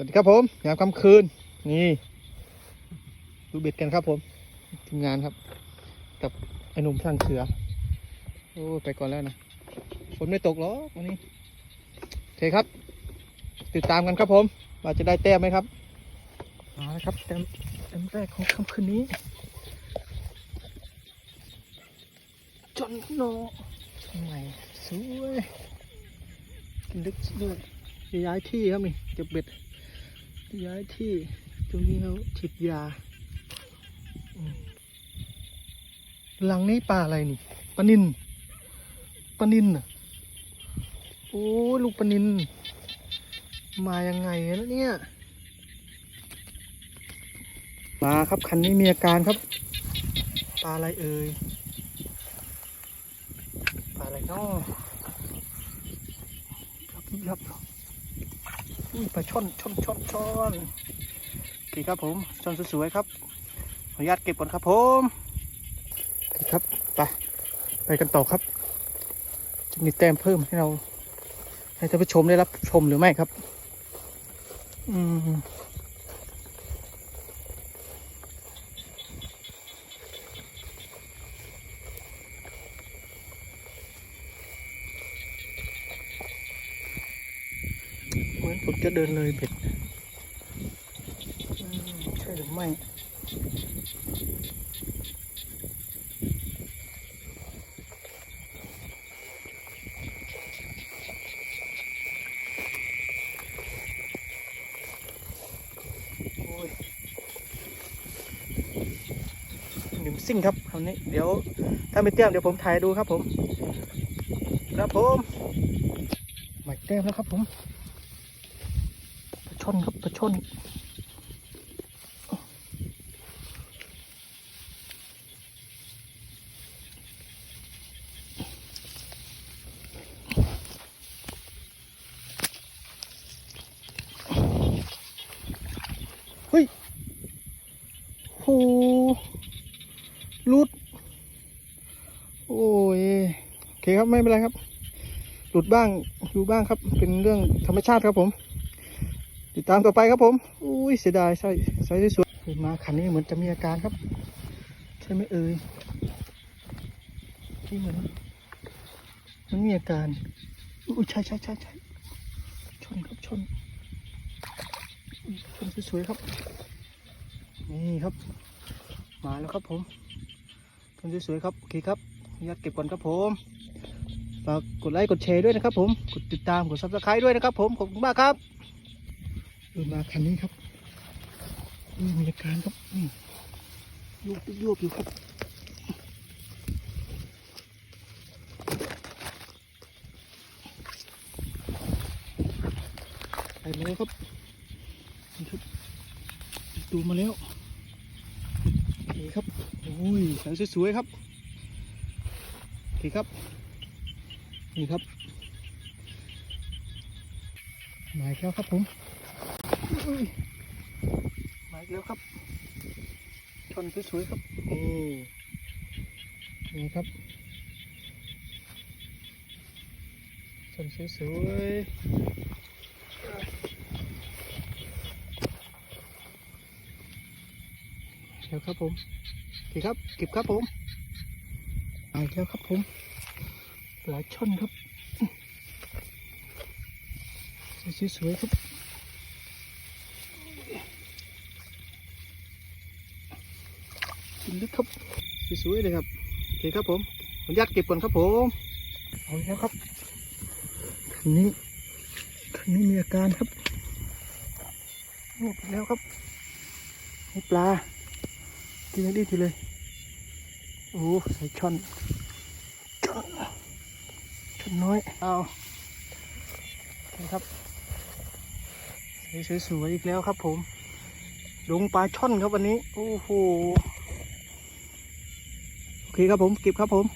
วัสดีครับผมยามค่ำคืน นี่ ดูเบ็ดกันครับผมทีมงานครับ กับไอ้หนุ่มพลังเสือ โอ้ไปก่อนแล้วนะฝนไม่ตกหรอกวันนี้โอเคครับ ติดตามกันครับผม ว่าจะได้แต้มไหมครับมาแล้วครับแต้มแต้มแรกของค่ำคืนนี้จอนโนใหม่สวยลึกด้วยย้ายที่ครับนี่เก็บเบ็ด ย้ายที่ตรงนี้เขาฉีดยาหลังนี้ปลาอะไรนี่ปลานินปลานินน่ะโอ้ลูกปลานิน มายังไงแล้วเนี่ยมาครับคันนี้มีอาการครับปลาอะไรเอ่ยปลาอะไรเนาะครับครับ อุ้ยปลาช่อนช่อนช่อนช่อนดีครับผมช่อนสวยๆครับขออนุญาตเก็บก่อนครับผมโอเคครับไปไปกันต่อครับจะมีแต้มเพิ่มให้เราให้ท่านผู้ชมได้รับชมหรือไม่ครับ อืม เหมือนผมจะเดินเลยเบ็ดอืมใช่หรือไม่โอ้ยหนึ่งซิ่งครับคราวนี้เดี๋ยว ถ้าไม่เตี้ยมเดี๋ยวผมถ่ายดูครับผม ครับผมหมายแต้มแล้วครับผมปลา ช่อนครับปลาช่อนเฮ้ยโหหลุด โอ้ย โอเคครับ ไม่เป็นไรครับ หลุดบ้างดูบ้างครับ เป็นเรื่องธรรมชาติครับผม ติดตามต่อไปครับผมอุ้ยเสียดายใช่ใส่สวยๆเห็นมาขันนี้เหมือนจะมีอาการครับ ใช่ไหมเอ่ยที่เหมือนมันมีอาการอุ้ยใช่ใช่ใช่ใช่ชนครับชนชนสวยๆครับ นี่ครับ มาแล้วครับผมชนสวยๆครับโอเคครับยัดเก็บก่อนครับผมฝากกดไลค์กดแชร์ด้วยนะครับผม กดติดตามกดซับสไครต์ด้วยนะครับผม ขอบคุณมากครับ เดินมาคันนี้ครับนี่มีอาการครับนี่โยกโยกอยู่ครับไปมาแล้วครับนี่ครับดูมาแล้วโอเคครับโอ้ยสายสวยๆครับโอเคครับ นี่ครับมาแล้วครับผม มาอีกแล้วครับ ชนสวยๆครับ นี่นี่ครับ ชนสวยๆเดี๋ยวครับผมเก็บครับ เก็บครับผมมาอีกแล้วครับผม หลายช่อนครับ สวยๆครับกินลึกครับสว ยๆเลยครับโอเคครับผมขออนุญาตเก็บก่อนครับผมเอาแล้วครับคันนี้คันนี้มีอาการครับโอ้ไปแล้วครับนี่ปลากินให้ดีทีเลยโอ้ใส่ช่อนช่อนชุดน้อยเอาครับสวยๆอีกแล้วครับผมดงปลาช่อนครับวันนี้ โอ้โหโอเคครับผม เก็บครับผม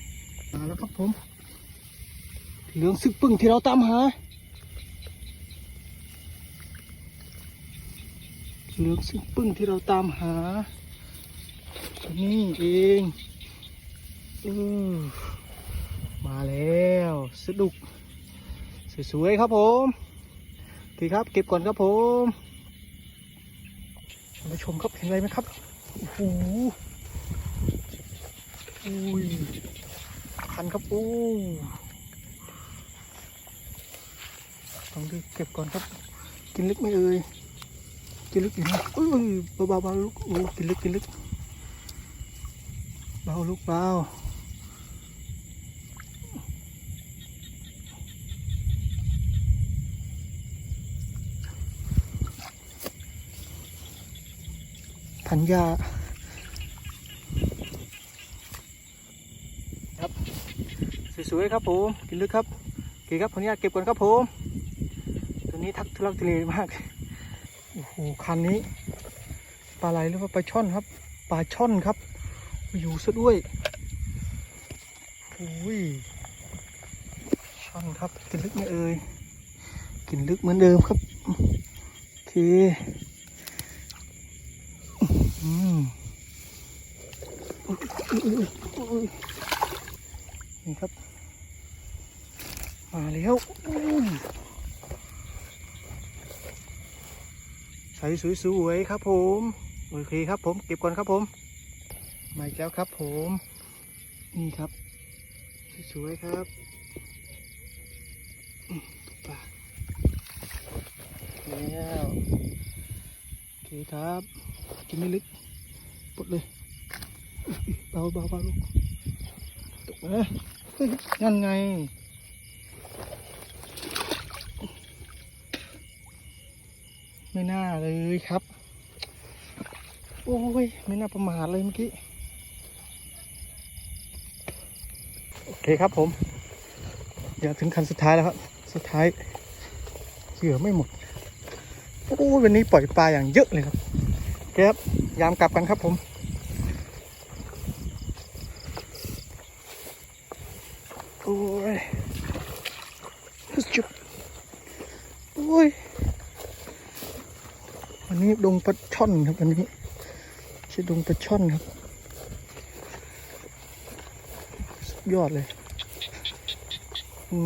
มาแล้วครับผมเหลืองซึกปึ้งที่เราตามหาเหลืองซึกปึ้งที่เราตามหา นี่เองอมาแล้วสะดุก สวยๆครับผมโอเคครับ เก็บก่อนครับผมท่านผู้ชมครับเห็นอะไรไหมครับโอ้โห อุ้ยคันครับโอ้ต้องรีบเก็บก่อนครับ กินลึกไหม่เอ่ยกินลึกอยู่นะอุ้ยเบาเบาเบาลูกโอ้กินลึกกินลึกเบาลูกเบาพันยาครับส วยๆครับผมกินลึกครับโอเคครับขออนุญาตเก็บก่อนครับผมตัวนี้ทักทุลักทุเลมากโอ้โหคันนี้ปลาไหลหรือว่าปลาช่อนครับปลาช่อนครับ อยู่ซะด้วยโอ้ยช่อนครับกินลึกไหมเอ่ยกินลึกเหมือนเดิมครับโอเคอืมอุ๊ยอุ๊ยอุ๊ยอุ๊ยนี่ครับ มาแล้วใส่สวยๆครับผม โอเคครับผม เก็บก่อนครับผม มาอีกแล้วครับผม นี่ครับ สวยๆครับปลาแล้วโอเคครับกินไม่ลึกปลดเลยเบาเบาเบาลูกตกนะนั่นไง ไม่น่าเลยครับ โอ้ย ไม่น่าประมาทเลยเมื่อกี้ โอเคครับผม เดี๋ยวถึงคันสุดท้ายแล้วครับ สุดท้ายเหยื่อไม่หมด โอ้วันนี้ปล่อยปลาอย่างเยอะเลยครับโอเคครับ ยามกลับกันครับผม โอ้ยจุบโอ้ย วันนี้ ดงปลาช่อนครับวันนี้ใช่ดงปลาช่อนครับ ยอดเลย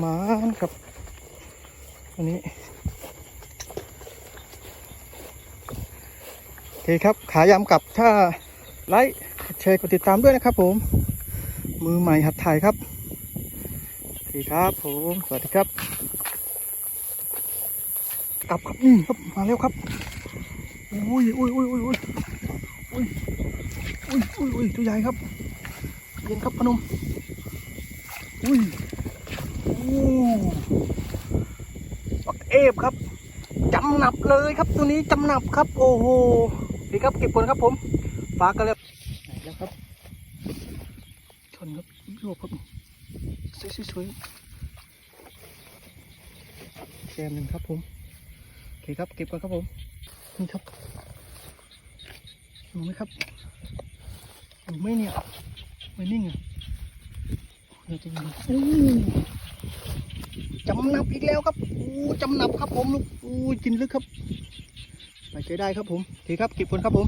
มาครับ วันนี้โอเคครับ ขายำกลับถ้าไลค์แชร์กดติดตามด้วยนะครับผม มือใหม่หัดถ่ายครับโอเคครับผม สวัสดีครับกลับครับนี่ครับ มาแล้วครับ อุ้ยอุ้ยอุ้ยอุ้ยอุ้ยอุ้ยอุ้ยอุ้ยอุ้ยตัวใหญ่ครับเย็นครับพนมอุ้ยโอ้ปักเอฟครับจำหนับเลยครับตัวนี้จำหนับครับ โอ้โหดีครับเก็บก่อนครับผมฝากกันแล้วไหนแล้วครับชนครับโยกครับสวยสวยๆแซมหนึ่งครับผมโอเคครับเก็บก่อนครับผม นี่ครับอยู่ไหมครับอยู่ไหมเนี่ยไม่นิ่งอะเราจะยิงโอ้จำหนับอีกแล้วครับโอ้จำหนับครับผมลูกโอ้กินลึกครับไปใจได้ครับผมโอเคครับเก็บคนครับผม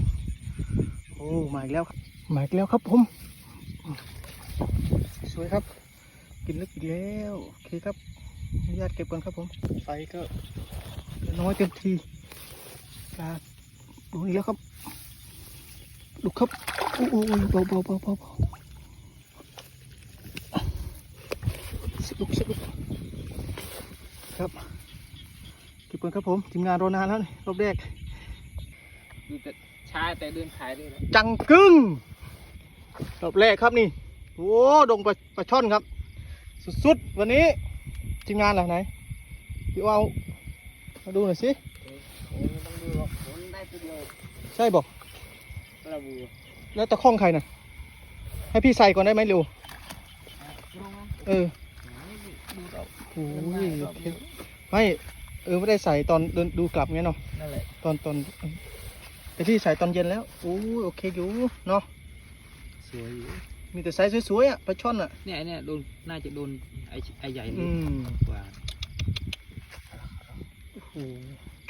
โอ้มาอีกแล้วครับมาอีกแล้วครับผมสวยครับ กินลึกอีกแล้วโอเคครับอนุญาตเก็บก่อนครับผมไฟก็เหลือน้อยเต็มทีป ลาดูอีกแล้วครับดูครับโอ้โหเบาเบาเบาเบาเบาสนุกสนุกครับเก็บก่อนครับผมทีมงานรอนานแล้วนี่รอบแรกดูแต่ช้าแต่เดินขายด้วยนะจังกึ้งรอบแรกครับนี่โอ้ดงปลาปลาช่อนครับ สุดๆวันนี้ทีมงานเหรอไหนพี่เอามาดูหน่อยสิ ใช่บอกกระบูแล้วตะข้องใครน่ะให้พี่ใส่ก่อนได้ไหมเร็วลงนะเออดูเอาโอ้ยโอเคไม่เออไม่ได้ใส่ตอนเดินดูกลับไงเนาะนั่นแหละตอนตอนแต่พี่ใส่ตอนเย็นแล้วโอ้ยโอเคอยู่เนาะสวยอยู่มีแต่ไซส์สวยๆอะปลาช่อนอะเนี่ยไอ้เนี่ยโดนน่าจะโดนไอ้ไอ้ใหญ่อืนี่มกว่าโอ้โห